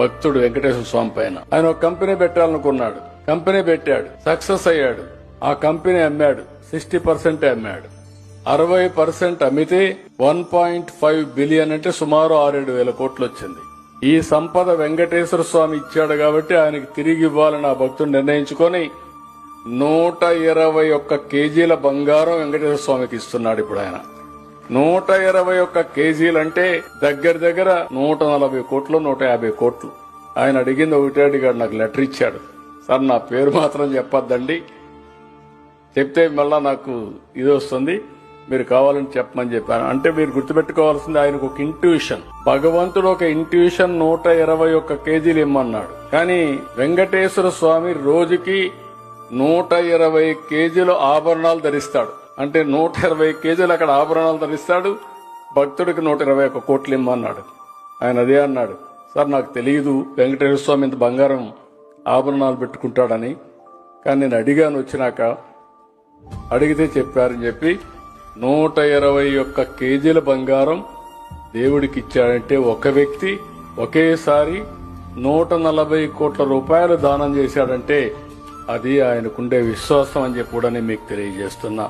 భక్తుడు వెంకటేశ్వర స్వామి పైన. ఆయన ఒక కంపెనీ పెట్టాలనుకున్నాడు కంపెనీ పెట్టాడు. సక్సెస్ అయ్యాడు. ఆ కంపెనీ అమ్మాడు. సిక్స్టీ పర్సెంట్ అమ్మాడు. అరవై పర్సెంట్ అమ్మితే వన్ పాయింట్ ఫైవ్ బిలియన్ అంటే సుమారు ఆరేడు వేల కోట్లు వచ్చింది. ఈ సంపద వెంకటేశ్వర స్వామి ఇచ్చాడు కాబట్టి ఆయనకి తిరిగి ఇవ్వాలని ఆ భక్తుడు నిర్ణయించుకొని నూట ఇరవై ఒక్క కేజీల బంగారం వెంకటేశ్వర స్వామికి ఇస్తున్నాడు ఇప్పుడు ఆయన. నూట ఇరవై ఒక్క కేజీలంటే దగ్గర దగ్గర నూట నలభై కోట్లు నూట యాభై కోట్లు. ఆయన అడిగింది ఒకటే అడిగాడు నాకు లెటర్ ఇచ్చాడు. సార్ నా పేరు మాత్రం చెప్పొద్దండి. చెప్తే మళ్ళా నాకు ఇది వస్తుంది. మీరు కావాలని చెప్పమని చెప్పాను. అంటే మీరు గుర్తుపెట్టుకోవాల్సింది ఆయనకు ఒక ఇంట్యూషన్ భగవంతుడు ఒక ఇంట్యూషన్ నూట ఇరవై ఒక్క కేజీలు ఇమ్మన్నాడు. కానీ వెంకటేశ్వర స్వామి రోజుకి నూట ఇరవై కేజీలు ఆభరణాలు ధరిస్తాడు. అంటే నూట ఇరవై కేజీలు అక్కడ ఆభరణాలు ధరిస్తాడు. భక్తుడికి నూట ఇరవై ఒక్క కోట్లు ఇమ్మన్నాడు ఆయన అదే అన్నాడు. సార్ నాకు తెలియదు వెంకటేశ్వర స్వామి ఇంత బంగారం ఆభరణాలు పెట్టుకుంటాడని. కానీ నేను అడిగాను వచ్చినాక అడిగితే చెప్పారని చెప్పి నూట ఇరవై ఒక్క కేజీల బంగారం దేవుడికి ఇచ్చాడంటే ఒక వ్యక్తి ఒకేసారి నూట నలభై కోట్ల రూపాయలు దానం చేశాడంటే అది ఆయనకుండే విశ్వాసం అని చెప్పి కూడా నేను మీకు తెలియజేస్తున్నా.